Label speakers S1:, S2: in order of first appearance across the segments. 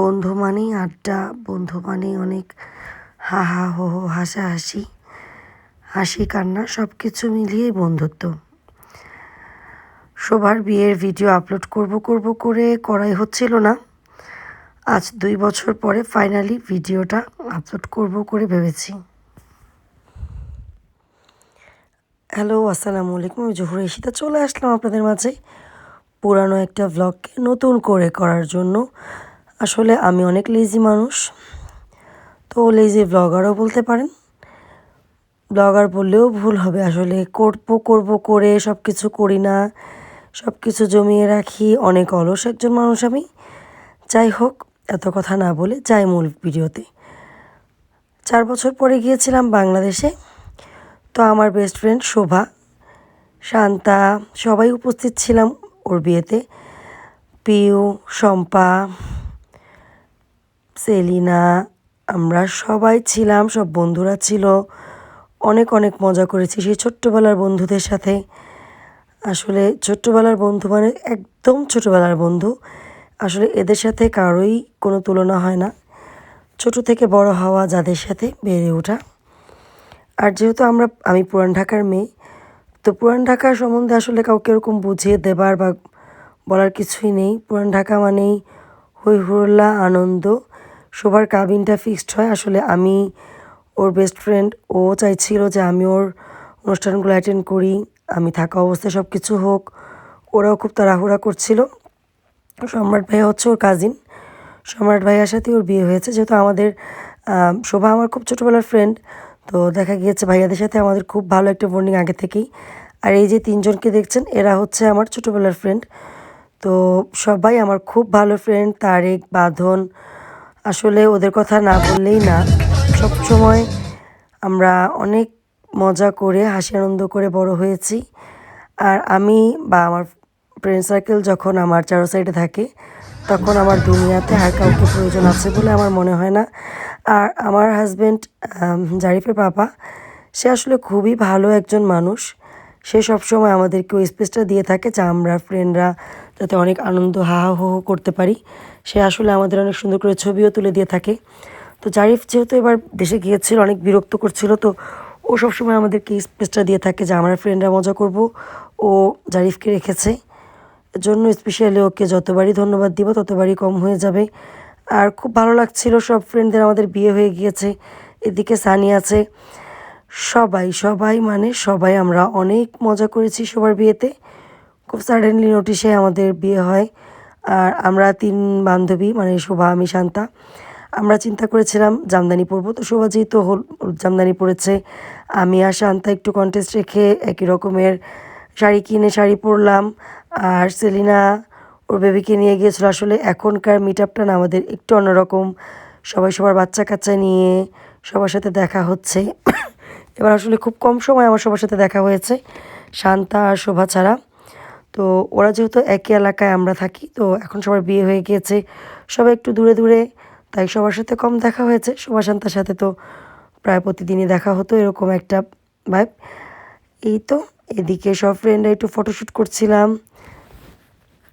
S1: বন্ধু মানেই আড্ডা, বন্ধু মানেই অনেক হা হা হো হো হাসাহাসি হাসি কান্না সব কিছু মিলিয়েই বন্ধুত্ব। সবার বিয়ের ভিডিও আপলোড করব করব করে করাই হচ্ছিল না। আজ দুই বছর পরে ফাইনালি ভিডিওটা আপলোড করব করে ভেবেছি। হ্যালো, আসসালামু আলাইকুম, আমি জহুর ইশিতা চলে আসলাম আপনাদের মাঝে পুরানো একটা ভ্লগকে নতুন করে করার জন্য। আসলে আমি অনেক লেজি মানুষ। তো লেজি ব্লগারও বলতে পারেন। ব্লগার বললেও ভুল হবে। আসলে করব করব করে সব কিছু করি না। সব কিছু জমিয়ে রাখি। অনেক অলস একজন মানুষ আমি। যাই হোক, এত কথা না বলে যাই মূল ভিডিওতে। চার বছর পরে গিয়েছিলাম বাংলাদেশে। তো আমার বেস্ট ফ্রেন্ড শোভা, শান্তা, সবাই উপস্থিত ছিলাম ওর বিয়েতে। পিউ, শম্পা সেলিনা, আমরা সবাই ছিলাম, সব বন্ধুরা ছিল। অনেক অনেক মজা করেছি সেই ছোট্টবেলার বন্ধুদের সাথে। আসলে ছোট্টবেলার বন্ধু মানে একদম ছোটবেলার বন্ধু। আসলে এদের সাথে কারোই কোনো তুলনা হয় না। ছোট থেকে বড় হওয়া যাদের সাথে বেড়ে ওঠা। আর যেহেতু আমরা, আমি পুরান ঢাকার মেয়ে, তো পুরান ঢাকা সম্বন্ধে আসলে কাউকে এরকম বুঝিয়ে দেবার বা বলার কিছুই নেই। পুরান ঢাকা মানেই হই হুল্লা, আনন্দ। সবার কাবিনটা ফিক্সড হয়। আসলে আমি ওর বেস্ট ফ্রেন্ড ও চাইছিল যে আমি ওর অনুষ্ঠানগুলো অ্যাটেন্ড করি, আমি থাকা অবস্থায় সব কিছু হোক। ওরাও খুব তাড়াহুড়া করছিল। সম্রাট ভাইয়া হচ্ছে ওর কাজিন সম্রাট ভাইয়ার সাথে ওর বিয়ে হয়েছে। যেহেতু আমাদের শোভা আমার খুব ছোটোবেলার ফ্রেন্ড তো দেখা গিয়েছে ভাইয়াদের সাথে আমাদের খুব ভালো একটা বন্ডিং আগে থেকেই। আর এই যে তিনজনকে দেখছেন, এরা হচ্ছে আমার ছোটোবেলার ফ্রেন্ড তো সবাই আমার খুব ভালো ফ্রেন্ড তারেক, বাঁধন আসলে ওদের কথা না বললেই না। সব সময় আমরা অনেক মজা করে, হাসি আনন্দ করে বড় হয়েছি। আর আমি বা আমার ফ্রেন্ড সার্কেল যখন আমার চারো সাইডে থাকে, তখন আমার দুনিয়াতে আর কাউকে প্রয়োজন আছে বলে আমার মনে হয় না। আর আমার হাজব্যান্ড জারিফের পাপা, সে আসলে খুবই ভালো একজন মানুষ। সে সবসময় আমাদেরকে ওই স্পেসটা দিয়ে থাকে যা আমরা ফ্রেন্ডরা যাতে অনেক আনন্দ হা হা হো করতে পারি। সে আসলে আমাদের অনেক সুন্দর করে ছবিও তুলে দিয়ে থাকে। তো জারিফ যেহেতু এবার দেশে গিয়েছিল, অনেক বিরক্ত করছিল, তো ও সবসময় আমাদেরকে স্পেসটা দিয়ে থাকে যে আমরা ফ্রেন্ডরা মজা করব। ও জারিফকে রেখেছে। জন্য স্পেশালি ওকে যতবারই ধন্যবাদ দিব, ততবারই কম হয়ে যাবে। আর খুব ভালো লাগছিল, সব ফ্রেন্ডদের আমাদের বিয়ে হয়ে গিয়েছে। এদিকে সানি আছে। সবাই সবাই মানে সবাই আমরা অনেক মজা করেছি সবার বিয়েতে। খুব সাডেনলি নোটিশে আমাদের বিয়ে হয়। আর আমরা তিন বান্ধবী মানে শোভা, আমি, শান্তা। আমরা চিন্তা করেছিলাম, জামদানি পরবো। তো শোভা যেহেতু হল, জামদানি পরেছে, আমি আর শান্তা একটু কন্টেস্ট রেখে একই রকমের শাড়ি কিনে শাড়ি পরলাম। আর সেলিনা, ওর বেবিকে নিয়ে গিয়েছিল। আসলে এখনকার মিট আপটা না আমাদের একটু অন্যরকম। সবাই সবার বাচ্চা কাচ্চা নিয়ে সবার সাথে দেখা হচ্ছে। এবার আসলে খুব কম সময় আমার সবার সাথে দেখা হয়েছে, শান্তা আর শোভা ছাড়া। তো ওরা যেহেতু একই এলাকায় আমরা থাকি, তো এখন সবার বিয়ে হয়ে গিয়েছে। সবাই একটু দূরে দূরে, তাই সবার সাথে কম দেখা হয়েছে। শোভা শান্তার সাথে তো প্রায় প্রতিদিনই দেখা হতো, এরকম একটা ভাইব এই তো, এদিকে সব ফ্রেন্ডরা একটু ফটোশ্যুট করছিলাম।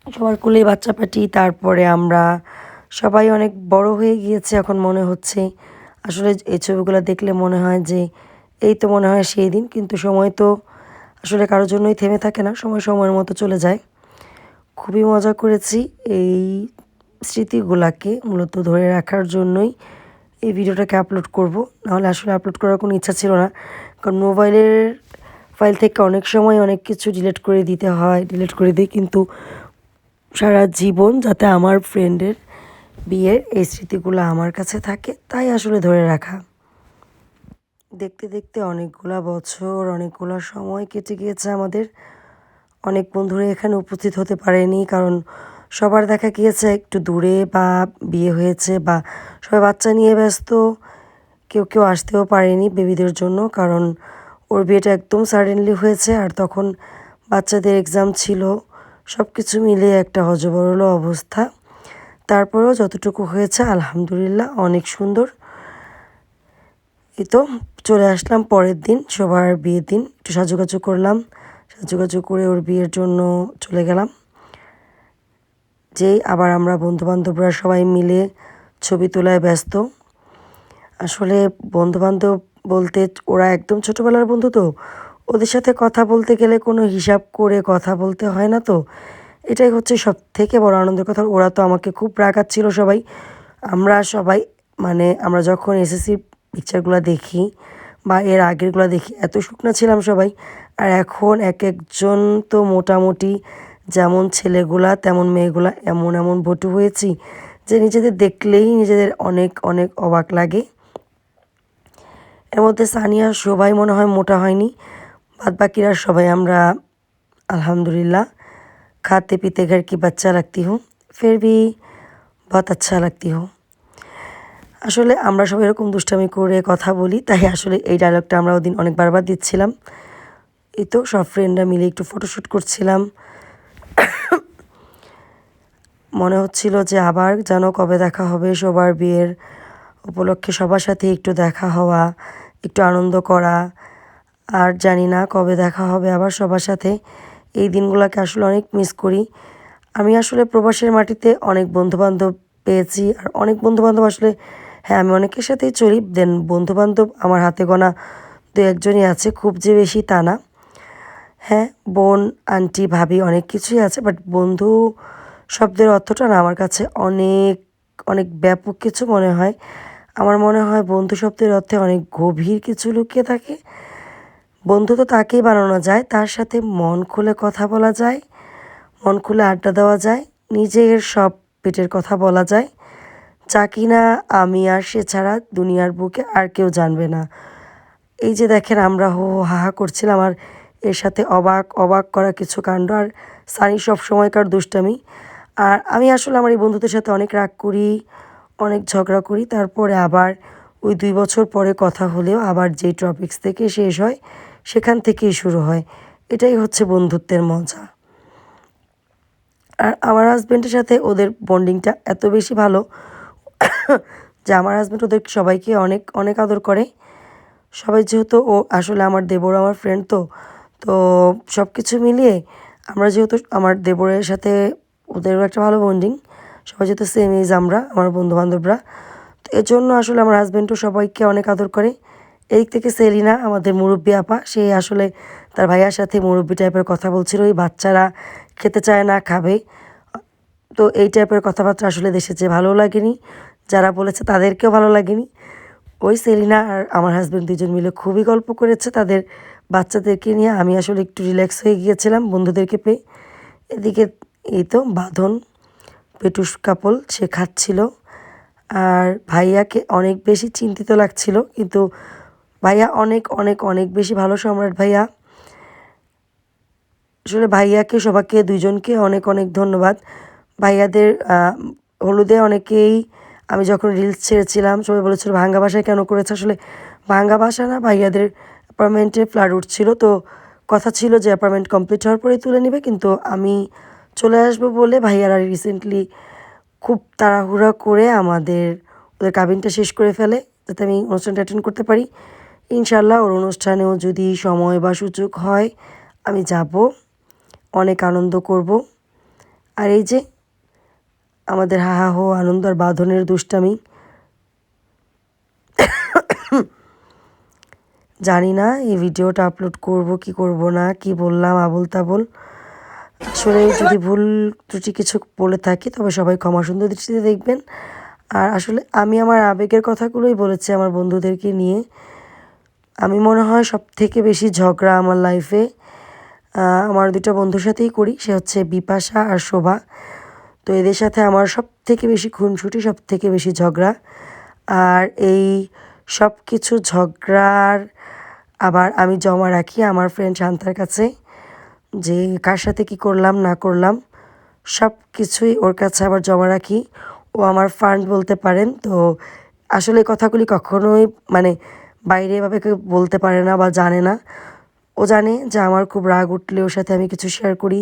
S1: সবার কুলেই বাচ্চা পাটি তারপরে আমরা সবাই অনেক বড় হয়ে গিয়েছে এখন মনে হচ্ছে। আসলে এই ছবিগুলো দেখলে মনে হয় যে, এই তো মনে হয় সেই দিন, কিন্তু সময় তো আসলে কারোর জন্যই থেমে থাকে না, সময় সময়ের মতো চলে যায়। খুবই মজা করেছি এই স্মৃতিগুলাকে মূলত ধরে রাখার জন্যই এই ভিডিওটাকে আপলোড করব। নাহলে আসলে আপলোড করার কোনো ইচ্ছা ছিল না, কারণ মোবাইলের ফাইল থেকে অনেক সময় অনেক কিছু ডিলিট করে দিতে হয় ডিলিট করে দিই, কিন্তু সারা জীবন যাতে আমার ফ্রেন্ডের বিয়ের এই স্মৃতিগুলো আমার কাছে থাকে, তাই আসলে ধরে রাখা। দেখতে দেখতে অনেকগুলা বছর, অনেকগুলো সময় কেটে গিয়েছে আমাদের। অনেক বন্ধুরা এখানে উপস্থিত হতে পারেনি, কারণ সবার দেখা গিয়েছে একটু দূরে বা বিয়ে হয়েছে বা সবাই বাচ্চা নিয়ে ব্যস্ত। কেউ কেউ আসতেও পারেনি বেবিদের জন্য, কারণ ওর বিয়েটা একদম সাডেনলি হয়েছে আর তখন বাচ্চাদের এক্সাম ছিল। সব কিছু মিলিয়ে একটা হজবরল অবস্থা। তারপরেও যতটুকু হয়েছে, আলহামদুলিল্লাহ, অনেক সুন্দর। এই তো চলে আসলাম পরের দিন, সবার বিয়ের দিন। একটু সাজুগাজু করলাম, সাজুগাজু করে ওর বিয়ের জন্য চলে গেলাম। যেই আবার আমরা বন্ধুবান্ধবরা সবাই মিলে ছবি তোলায় ব্যস্ত। আসলে বন্ধুবান্ধব বলতে ওরা একদম ছোটোবেলার বন্ধু তো। ওদের সাথে কথা বলতে গেলে কোনো হিসাব করে কথা বলতে হয় না তো। এটাই হচ্ছে সব থেকে বড় আনন্দের কথা। ওরা তো আমাকে খুব রাগাচ্ছিল সবাই। আমরা সবাই মানে আমরা যখন এসএসসি পিকচারগুলো দেখি বা এর আগেরগুলো দেখি এত শুকনা ছিলাম সবাই আর এখন এক একজন তো মোটামুটি যেমন ছেলেগুলা তেমন মেয়েগুলা এমন এমন বটু হয়েছি যে নিজেদের দেখলেই নিজেদের অনেক অনেক অবাক লাগে এর মধ্যে সানিয়া সবাই মনে হয় মোটা হয়নি বাদ বাকিরা সবাই আমরা अल्हम्दुलिल्लाह खाते पीते घर की बच्चा लगती हूँ फिर भी बहुत अच्छा लगती हूँ আসলে আমরা সবাই এরকম দুষ্টামি করে কথা বলি, তাই আসলে এই ডায়লগটা আমরা ওদিন অনেক বারবার দিচ্ছিলাম। এই তো সব ফ্রেন্ডরা মিলে একটু ফটোশ্যুট করছিলাম। মনে হচ্ছিল যে আবার যেন কবে দেখা হবে সবার বিয়ের উপলক্ষে, সবার সাথে একটু দেখা হওয়া, একটু আনন্দ করা। আর জানি না কবে দেখা হবে আবার সবার সাথে। এই দিনগুলোকে আসলে অনেক মিস করি। আমি আসলে প্রবাসের মাটিতে অনেক বন্ধুবান্ধব পেয়েছি, আর অনেক বন্ধুবান্ধব আসলে হ্যাঁ আমি অনেকের সাথেই চলি। দেন বন্ধুবান্ধব আমার হাতে গোনা দু একজনই আছে, খুব যে বেশি তা না। হ্যাঁ বোন, আন্টি, ভাবি অনেক কিছুই আছে বাট বন্ধু শব্দের অর্থটা না আমার কাছে অনেক অনেক ব্যাপক কিছু মনে হয়। আমার মনে হয় বন্ধু শব্দের অর্থে অনেক গভীর কিছু লুকিয়ে থাকে। বন্ধু তো তাকেই বানানো যায়, তার সাথে মন খুলে কথা বলা যায়, মন খুলে আড্ডা দেওয়া যায়, নিজের সব পেটের কথা বলা যায়। যা কিনা, আমি আর সে ছাড়া দুনিয়ার বুকে আর কেউ জানবে না। এই যে দেখেন আমরা হো হো হা হা করছিলাম আর এর সাথে অবাক অবাক করা কিছু কাণ্ড আর সানি সব সময়কার দুষ্টামি। আর আমি আসলে আমার এই বন্ধুদের সাথে অনেক রাগ করি, অনেক ঝগড়া করি, তারপরে আবার ওই দুই বছর পরে কথা হলেও আবার যেই টপিক্স থেকে শেষ হয়, সেখান থেকেই শুরু হয়। এটাই হচ্ছে বন্ধুত্বের মজা। আর আমার হাজব্যান্ডের সাথে ওদের বন্ডিংটা এত বেশি ভালো যে আমার হাজব্যান্ড ওদের সবাইকে অনেক অনেক আদর করে। সবাই যেহেতু ও, আসলে আমার দেবর আমার ফ্রেন্ড তো তো সব কিছু মিলিয়ে আমরা যেহেতু আমার দেবরের সাথে ওদেরও একটা ভালো বন্ডিং সবাই যেহেতু সেম এজ আমরা, আমার বন্ধুবান্ধবরা, তো এর জন্য আসলে আমার হাজব্যান্ডও সবাইকে অনেক আদর করে। এদিক থেকে সেলিনা, আমাদের মুরব্বী আপা, সে আসলে তার ভাইয়ার সাথে মুরব্বী টাইপের কথা বলছিল, ওই বাচ্চারা খেতে চায় না, খাবে। তো এই টাইপের কথাবার্তা আসলে দেশে যে ভালো লাগেনি। যারা বলেছে তাদেরকেও ভালো লাগেনি। ওই সেলিনা আর আমার হাজব্যান্ড দুজন মিলে খুবই গল্প করেছে তাদের বাচ্চাদেরকে নিয়ে। আমি আসলে একটু রিল্যাক্স হয়ে গিয়েছিলাম বন্ধুদেরকে পেয়ে। এদিকে এই তো বাঁধন পেটুস কাপল, সে খাচ্ছিল। আর ভাইয়াকে অনেক বেশি চিন্তিত লাগছিল, কিন্তু ভাইয়া অনেক অনেক অনেক বেশি ভালো সম্রাট ভাইয়া। আসলে ভাইয়াকে সবাইকে দুজনকে অনেক অনেক ধন্যবাদ। ভাইয়াদের হলুদে অনেকেই আমি যখন রিলস ছেড়েছিলাম, সবাই বলেছিল, ভাঙ্গা বাসায় কেন করেছে? আসলে ভাঙ্গা বাসা না, ভাইয়াদের অ্যাপার্টমেন্টে ফ্ল্যাট উঠছিল তো কথা ছিল যে অ্যাপার্টমেন্ট কমপ্লিট হওয়ার পরেই তুলে নেবে, কিন্তু আমি চলে আসব বলে ভাইয়ারা রিসেন্টলি খুব তাড়াহুড়া করে আমাদের, ওদের কাবিনটা শেষ করে ফেলে, যাতে আমি অনুষ্ঠানটা অ্যাটেন্ড করতে পারি। ইনশাল্লাহ ওর অনুষ্ঠানেও যদি সময় বা সুযোগ হয়, আমি যাব, অনেক আনন্দ করব। আর এই যে আমাদের হাহা হো আনন্দ আর বাঁধনের দুষ্টামি। জানি না এই ভিডিওটা আপলোড করব, কি করব না, কি বললাম, আবল তাবল। আসলে যদি ভুল ত্রুটি কিছু বলে থাকি, তবে সবাই ক্ষমা সুন্দর দৃষ্টিতে দেখবেন। আর আসলে আমি আমার আবেগের কথাগুলোই বলেছি আমার বন্ধুদেরকে নিয়ে। আমি মনে হয় সব থেকে বেশি ঝগড়া আমার লাইফে আমার দুটো বন্ধুর সাথেই করি, সে হচ্ছে বিপাশা আর শোভা। তো এদের সাথে আমার সব থেকে বেশি খুনসুটি সব থেকে বেশি ঝগড়া। আর এই সব কিছু ঝগড়ার আবার আমি জমা রাখি আমার ফ্রেন্ড শান্তার কাছে যে কার সাথে কি করলাম, না করলাম সব কিছুই ওর কাছে আবার জমা রাখি। ও আমার ফান্ড বলতে পারেন, তো আসলে কথাগুলি কখনোই মানে বাইরে এভাবে কেউ বলতে পারে না বা জানে না। ও জানে যে আমার খুব রাগ উঠলে ওর সাথে আমি কিছু শেয়ার করি।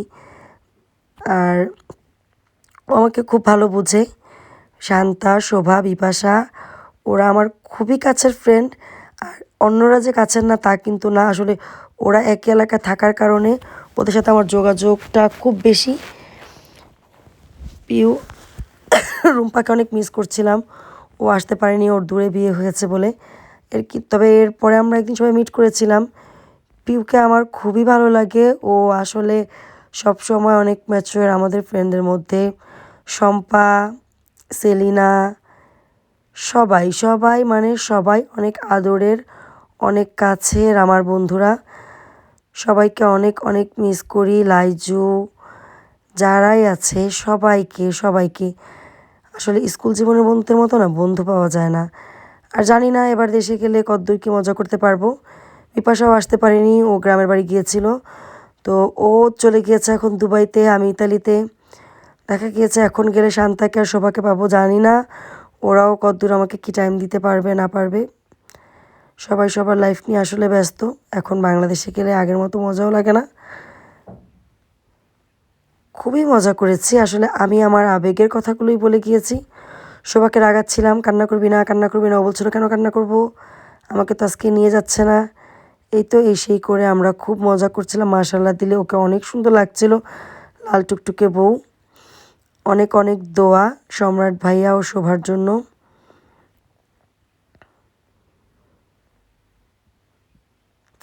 S1: আর আমাকে খুব ভালো বুঝে। শান্তা, শোভা, বিপাশা, ওরা আমার খুবই কাছের ফ্রেন্ড আর অন্যরা যে কাছের না তা কিন্তু না। আসলে ওরা একই এলাকায় থাকার কারণে ওদের সাথে আমার যোগাযোগটা খুব বেশি। পিউ, রুম্পাকে অনেক মিস করছিলাম। ও আসতে পারেনি, ওর দূরে বিয়ে হয়েছে বলে। এর কি, তবে এরপরে আমরা একদিন সবাই মিট করেছিলাম। পিউকে আমার খুবই ভালো লাগে। ও আসলে সব সময় অনেক ম্যাচুয়ার আমাদের ফ্রেন্ডের মধ্যে। শম্পা, সেলিনা, সবাই সবাই মানে সবাই অনেক আদরের, অনেক কাছের আমার বন্ধুরা। সবাইকে অনেক অনেক মিস করি। লাইজু, যারাই আছে সবাইকে সবাইকে। আসলে স্কুল জীবনের বন্ধুদের মতো না, বন্ধু পাওয়া যায় না। আর জানি না, এবার দেশে গেলে কদ্দূর কি মজা করতে পারব? বিপাশাও আসতে পারেনি, ও গ্রামের বাড়ি গিয়েছিল। তো ও চলে গিয়েছে এখন দুবাইতে, আমি ইতালিতে। দেখা গিয়েছে, এখন গেলে শান্তাকে আর শোভাকে পাবো, জানি না। ওরাও কতদূর আমাকে কি টাইম দিতে পারবে, না পারবে। সবাই সবার লাইফ নিয়ে আসলে ব্যস্ত। এখন বাংলাদেশে গেলে আগের মতো মজাও লাগে না। খুবই মজা করেছি। আসলে আমি আমার আবেগের কথাগুলোই বলে গিয়েছি। শোভাকে রাগাচ্ছিলাম, কান্না করবি না, কান্না করবি না। ও বলছিল, কেন কান্না করব? আমাকে তো আজকে নিয়ে যাচ্ছে না। এই তো এই সেই করে আমরা খুব মজা করছিলাম। মাশাল্লাহ দিলে ওকে অনেক সুন্দর লাগছিল। লাল টুকটুকে বউ। অনেক অনেক দোয়া সম্রাট ভাইয়া ও শোভার জন্য।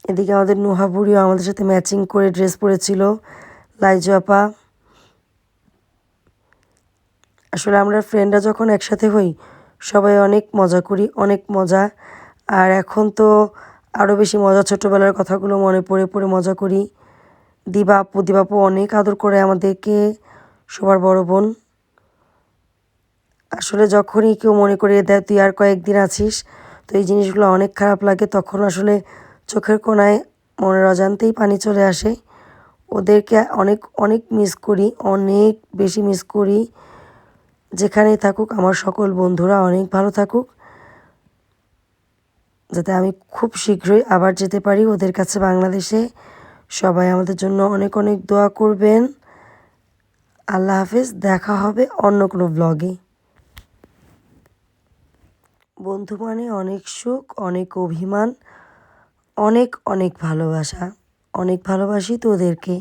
S1: এদিকে আমাদের নুহা বুড়িও আমাদের সাথে ম্যাচিং করে ড্রেস পরেছিল। লাইজু আপা। আসলে আমরা ফ্রেন্ডরা যখন একসাথে হই, সবাই অনেক মজা করি, অনেক মজা। আর এখন তো আরও বেশি মজা ছোটোবেলার কথাগুলো মনে পড়ে পড়ে মজা করি। দিবা আপু দিবাপু অনেক আদর করে আমাদেরকে। সবার বড় বোন। আসলে যখনই কেউ মনে করিয়ে দেয়, তুই আর কয়েকদিন আছিস, তো এই জিনিসগুলো অনেক খারাপ লাগে, তখন আসলে চোখের কোনায় মনের অজান্তেই পানি চলে আসে। ওদেরকে অনেক অনেক মিস করি, অনেক বেশি মিস করি। যেখানেই থাকুক, আমার সকল বন্ধুরা অনেক ভালো থাকুক। যাতে আমি খুব শীঘ্রই আবার যেতে পারি ওদের কাছে বাংলাদেশে। সবাই আমাদের জন্য অনেক অনেক দোয়া করবেন। আল্লাহ হাফেজ, দেখা হবে অন্য কোনো ব্লগে বন্ধু মানে অনেক সুখ, অনেক অভিমান, অনেক অনেক ভালোবাসা। অনেক ভালোবাসি তোদেরকে।